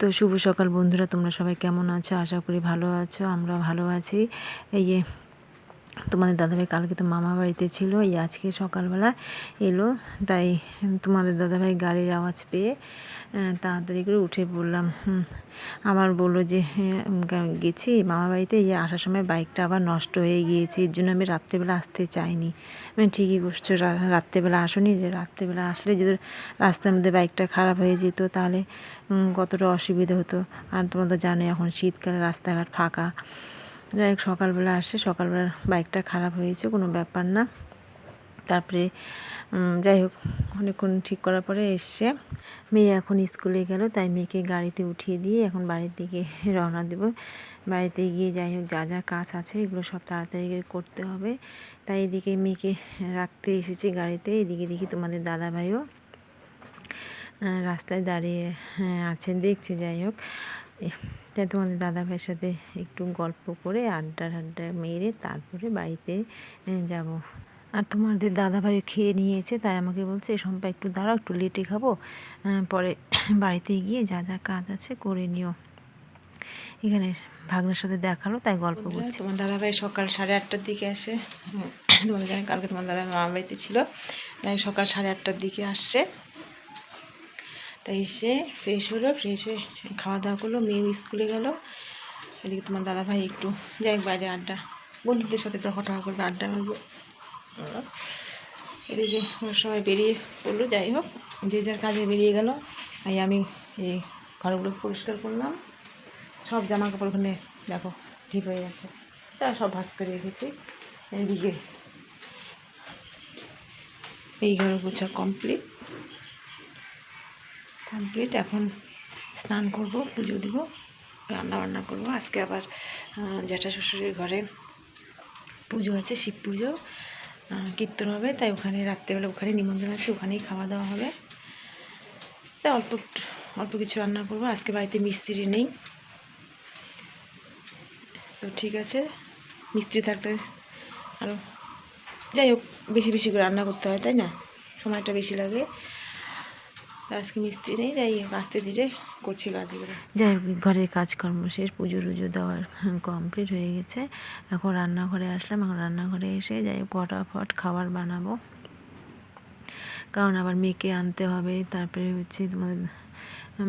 তো শুভ সকাল বন্ধুরা, তোমরা সবাই কেমন আছো? আশা করি ভালো আছো আমরা ভালো আছি। এই তোমাদের দাদাভাই কালকে তো মামা বাড়িতে ছিল, এই আজকে সকালবেলা এলো, তাই তোমাদের দাদাভাই গাড়ির আওয়াজ পেয়ে তাড়াতাড়ি করে উঠে পড়লাম আমার বলল যে গেছি। মামা বাড়িতে এই আসার সময় বাইকটা আবার নষ্ট হয়ে গিয়েছে, এর জন্য আমি রাত্রেবেলা আসতে চাইনি। আমি ঠিকই করছ রাত্রেবেলা আসনি যে, রাত্রেবেলা আসলে যদি রাস্তার মধ্যে বাইকটা খারাপ হয়ে যেত তাহলে কতটা অসুবিধা হতো। আর তোমরা তো জানো এখন শীতকালে রাস্তাঘাট ফাঁকা। যাই হোক সকালবেলা আসে সকালবেলা বাইকটা খারাপ হয়েছে কোনো ব্যাপার না। তারপরে যাই হোক অনেকক্ষণ ঠিক করার পরে এসছে মেয়ে এখন স্কুলে গেল তাই মেয়েকে গাড়িতে উঠিয়ে দিয়ে এখন বাড়ির দিকে রওনা দেব। বাড়িতে গিয়ে যাই হোক যা যা কাজ আছে এগুলো সব তাড়াতাড়ি করে করতে হবে। তাই এদিকে মেয়েকে রাখতে এসেছি গাড়িতে এদিকে দেখি তোমাদের দাদা ভাইও রাস্তায় দাঁড়িয়ে হ্যাঁ, আছেন দেখছে যাই হোক। তাই তোমাদের দাদা ভাইয়ের সাথে একটু গল্প করে আড্ডা আড্ডা মেরে তারপরে বাড়িতে যাব। আর তোমাদের দাদা ভাইও খেয়ে নিয়েছে তাই আমাকে বলছে এই সম্পা একটু দাঁড়াও একটু লেটে খাব। পরে বাড়িতে গিয়ে যা যা কাজ আছে করে নিও। এখানে ভাগ্নের সাথে দেখাল তাই গল্প করছি। তোমার দাদা ভাই সকাল সাড়ে আটটার দিকে আসে। তোমাদের জানি কালকে তোমার দাদা মামা বাড়িতে ছিল। তাই সকাল সাড়ে আটটার দিকে আসছে। তাই এসে ফ্রেশ হলো ফ্রেশ হয়ে খাওয়া দাওয়া করল, মেয়েও স্কুলে গেল। এদিকে তোমার দাদা ভাই একটু যাই বাইরে আড্ডা, বন্ধুদের সাথে তো হঠাৎ করবে আড্ডা মারবো। এদিকে সবাই বেরিয়ে পড়ল, যাই হোক, যে যার কাজে বেরিয়ে গেল, তাই আমি এই ঘরগুলো পরিষ্কার করলাম। সব জামা কাপড় ওখানে দেখো ঠিক হয়ে গেছে। তা সব ভাস করে রেখেছি। এদিকে এই ঘর গোছা কমপ্লিট কমপ্লিট এখন স্নান করব, পুজো দিব রান্না বান্না করব। আজকে আবার জ্যাঠা শ্বশুরের ঘরে পুজো আছে, শিব পুজো কীর্তন হবে, তাই ওখানে রাত্রেবেলা ওখানে নিমন্ত্রণ আছে, ওখানেই খাওয়া দাওয়া হবে। তাই অল্প অল্প কিছু রান্না করব, আজকে বাড়িতে মিস্ত্রি নেই। তো ঠিক আছে, মিস্ত্রি থাকলে আরও যাই হোক, বেশি বেশি করে রান্না করতে হয়, তাই না? সময়টা বেশি লাগে। আজকে মিস্ত্রি নেই, তাই আস্তে ধীরে করছি কাজগুলো। যাই হোক ঘরের কাজকর্ম শেষ, পুজো টুজো দেওয়ার কমপ্লিট হয়ে গেছে। এখন রান্নাঘরে আসলাম, এখন রান্নাঘরে এসে যাই ফটাফট খাবার বানাবো। কারণ আবার মেয়েকে আনতে হবে, তারপরে হচ্ছে তোমাদের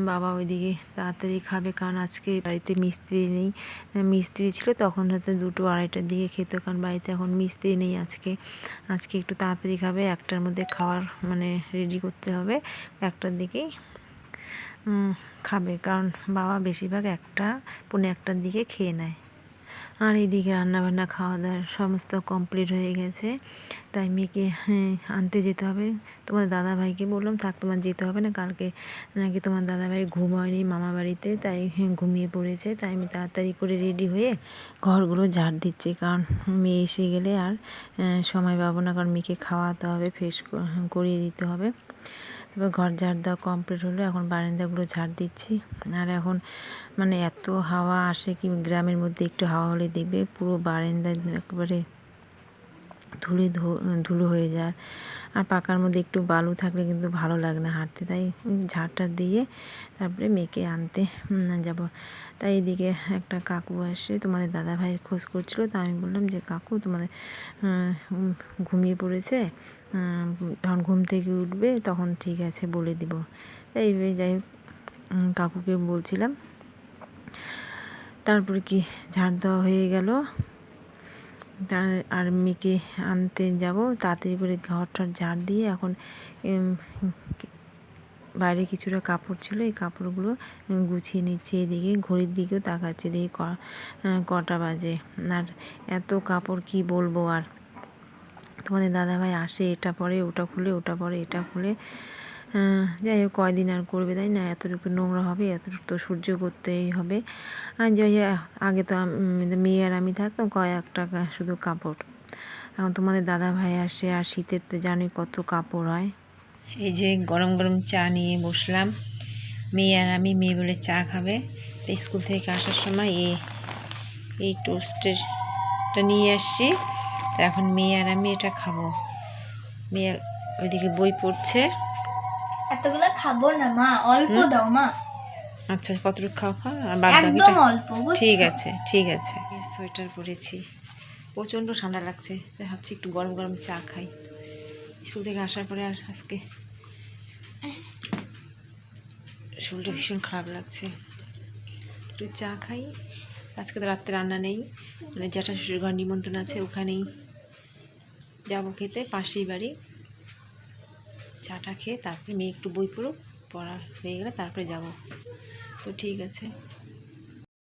বাবা ওইদিকে তাড়াতাড়ি খাবে কারণ আজকে বাড়িতে মিস্ত্রি নেই। মিস্ত্রি ছিল তখন হয়তো দুটো আড়াইটার দিকে খেত কারণ বাড়িতে এখন মিস্ত্রি নেই আজকে। আজকে একটু তাড়াতাড়ি খাবে, একটার মধ্যে খাওয়ার মানে রেডি করতে হবে, একটার দিকেই খাবে। কারণ বাবা বেশিরভাগ একটা পনেরো একটার দিকে খেয়ে নেয়। আর এইদিকে রান্নাবান্না খাওয়া দাওয়ার সমস্ত কমপ্লিট হয়ে গেছে। তাই মেয়েকে হ্যাঁ, আনতে যেতে হবে। তোমার দাদা ভাইকে বললাম থাক তোমার যেতে হবে না কালকে নাকি তোমার দাদা ভাই ঘুম হয়নি মামা বাড়িতে তাই হ্যাঁ, ঘুমিয়ে পড়েছে। তাই আমি তাড়াতাড়ি করে রেডি হয়ে ঘরগুলো ঝাড় দিচ্ছি কারণ মেয়ে এসে গেলে আর সময় পাবো না কারণ মেয়েকে খাওয়াতে হবে ফ্রেশ করিয়ে দিতে হবে। তারপর ঘর ঝাড় দেওয়া কমপ্লিট হলো, এখন বারান্দাগুলো ঝাড় দিচ্ছি। আর এখন মানে এত হাওয়া আসে কি গ্রামের মধ্যে একটু হাওয়া হলে দেখবে পুরো বারান্দা একেবারে ধুলে ধুলো হয়ে যায়। আর পাকার মধ্যে একটু বালু থাকলে কিন্তু ভালো লাগে না হাঁটতে। তাই ঝাড়টা দিয়ে তারপরে মেয়েকে আনতে যাব। তাই এদিকে একটা কাকু আসে, তোমাদের দাদা ভাইয়ের খোঁজ করছিল। তা আমি বললাম যে, কাকু, তোমাদের ঘুমিয়ে পড়েছে? যখন ঘুম থেকে উঠবে তখন ঠিক আছে, বলে দিব। তাই যাই হোক কাকুকে বলছিলাম। তারপরে কি, ঝাড় দেওয়া হয়ে গেল। তার আর মেয়েকে আনতে যাব। তাড়াতাড়ি করে ঘর টর ঝাড় দিয়ে এখন বাইরে কিছুটা কাপড় ছিল। এই কাপড়গুলো গুছিয়ে নিচ্ছে এদিকে, ঘড়ির দিকেও তাকাচ্ছে দেখি কটা বাজে। আর এত কাপড় কি বলব আর? তোমাদের দাদাভাই আসে এটা পরে, ওটা খুলে, ওটা পরে, এটা খুলে। যাই হোক, কয়দিন আর করবে, তাই না? এতটুকু নোংরা হবে, এতটুকু তো সহ্য করতেই হবে। আর যাই আগে তো মেয়ে আর আমি থাকতাম, কয়েক টাকা শুধু কাপড়। এখন তোমাদের দাদা ভাই আসে, আর শীতের তো জানোই কত কাপড় হয়। এই যে গরম গরম চা নিয়ে বসলাম। মেয়ে আর আমি, মেয়ে বলে চা খাবে। তো স্কুল থেকে আসার সময় এই এই টোস্টেরটা নিয়ে আসছি। তো এখন মেয়ে আর আমি এটা খাব। মেয়ে ওইদিকে বই পড়ছে। এতগুলো খাব না মা। অল্প দাও মা। আচ্ছা কতটুকু খাও? খাও আর বাদ একদম অল্প? ঠিক আছে ঠিক আছে। সোয়েটার পরেছি। প্রচণ্ড ঠান্ডা লাগছে। ভাবছি একটু গরম গরম চা খাই। স্কুল থেকে আসার পরে আর আজকে শরীরটা ভীষণ খারাপ লাগছে। একটু চা খাই। আজকে তো রাত্রে রান্না নেই। মানে জ্যাঠা শ্বশুর ঘর নিমন্ত্রণ আছে ওখানেই। যাব খেতে পাশেই বাড়ি। চাটা খেয়ে তারপরে মেয়ে একটু বই পড়ুক, পড়া হয়ে গেলে তারপরে যাব। তো ঠিক আছে।